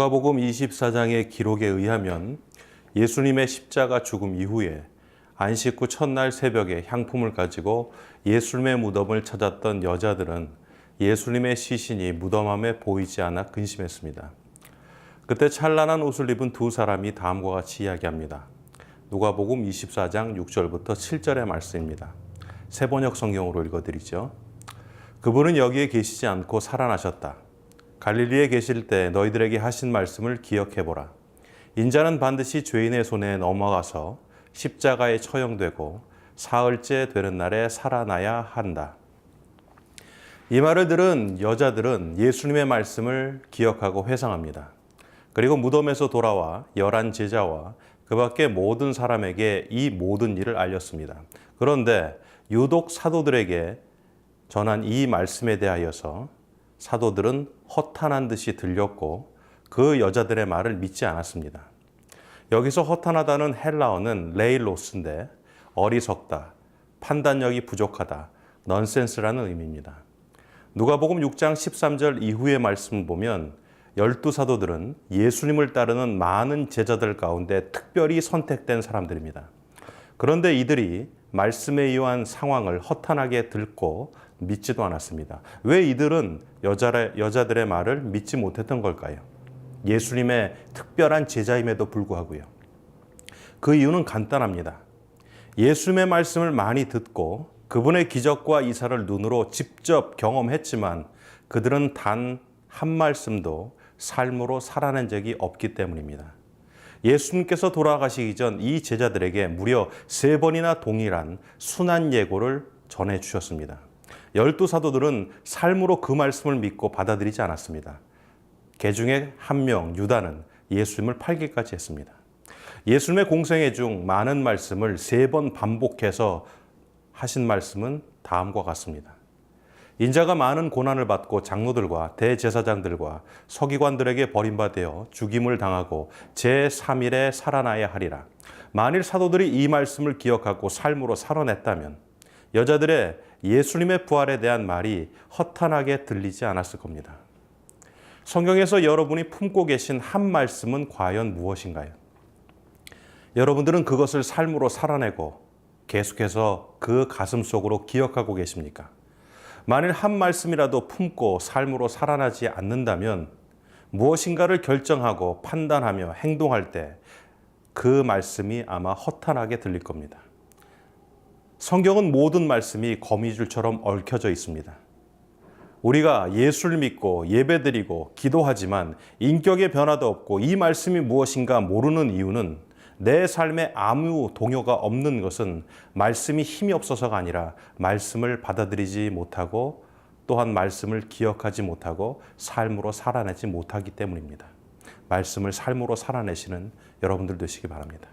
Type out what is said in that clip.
누가복음 24장의 기록에 의하면 예수님의 십자가 죽음 이후에 안식 후 첫날 새벽에 향품을 가지고 예수님의 무덤을 찾았던 여자들은 예수님의 시신이 무덤 앞에 보이지 않아 근심했습니다. 그때 찬란한 옷을 입은 두 사람이 다음과 같이 이야기합니다. 누가복음 24장 6절부터 7절의 말씀입니다. 세번역 성경으로 읽어드리죠. 그분은 여기에 계시지 않고 살아나셨다. 갈릴리에 계실 때 너희들에게 하신 말씀을 기억해 보라. 인자는 반드시 죄인의 손에 넘어가서 십자가에 처형되고 사흘째 되는 날에 살아나야 한다. 이 말을 들은 여자들은 예수님의 말씀을 기억하고 회상합니다. 그리고 무덤에서 돌아와 열한 제자와 그 밖의 모든 사람에게 이 모든 일을 알렸습니다. 그런데 유독 사도들에게 전한 이 말씀에 대하여서 사도들은 허탄한 듯이 들렸고 그 여자들의 말을 믿지 않았습니다. 여기서 허탄하다는 헬라어는 레일로스인데 어리석다, 판단력이 부족하다, 넌센스라는 의미입니다. 누가복음 6장 13절 이후의 말씀을 보면 열두 사도들은 예수님을 따르는 많은 제자들 가운데 특별히 선택된 사람들입니다. 그런데 이들이 말씀에 의한 상황을 허탄하게 듣고 믿지도 않았습니다. 왜 이들은 여자의, 여자들의 말을 믿지 못했던 걸까요? 예수님의 특별한 제자임에도 불구하고요. 그 이유는 간단합니다. 예수님의 말씀을 많이 듣고 그분의 기적과 이사를 눈으로 직접 경험했지만 그들은 단 한 말씀도 삶으로 살아낸 적이 없기 때문입니다. 예수님께서 돌아가시기 전 이 제자들에게 무려 세 번이나 동일한 순한 예고를 전해 주셨습니다. 열두 사도들은 삶으로 그 말씀을 믿고 받아들이지 않았습니다. 개 중에 한 명, 유다는 예수님을 팔기까지 했습니다. 예수님의 공생애 중 많은 말씀을 세 번 반복해서 하신 말씀은 다음과 같습니다. 인자가 많은 고난을 받고 장로들과 대제사장들과 서기관들에게 버림받아 죽임을 당하고 제3일에 살아나야 하리라. 만일 사도들이 이 말씀을 기억하고 삶으로 살아냈다면 여자들의 예수님의 부활에 대한 말이 허탄하게 들리지 않았을 겁니다. 성경에서 여러분이 품고 계신 한 말씀은 과연 무엇인가요? 여러분들은 그것을 삶으로 살아내고 계속해서 그 가슴 속으로 기억하고 계십니까? 만일 한 말씀이라도 품고 삶으로 살아나지 않는다면 무엇인가를 결정하고 판단하며 행동할 때 그 말씀이 아마 허탄하게 들릴 겁니다. 성경은 모든 말씀이 거미줄처럼 얽혀져 있습니다. 우리가 예수를 믿고 예배드리고 기도하지만 인격의 변화도 없고 이 말씀이 무엇인가 모르는 이유는 내 삶에 아무 동요가 없는 것은 말씀이 힘이 없어서가 아니라 말씀을 받아들이지 못하고 또한 말씀을 기억하지 못하고 삶으로 살아내지 못하기 때문입니다. 말씀을 삶으로 살아내시는 여러분들 되시기 바랍니다.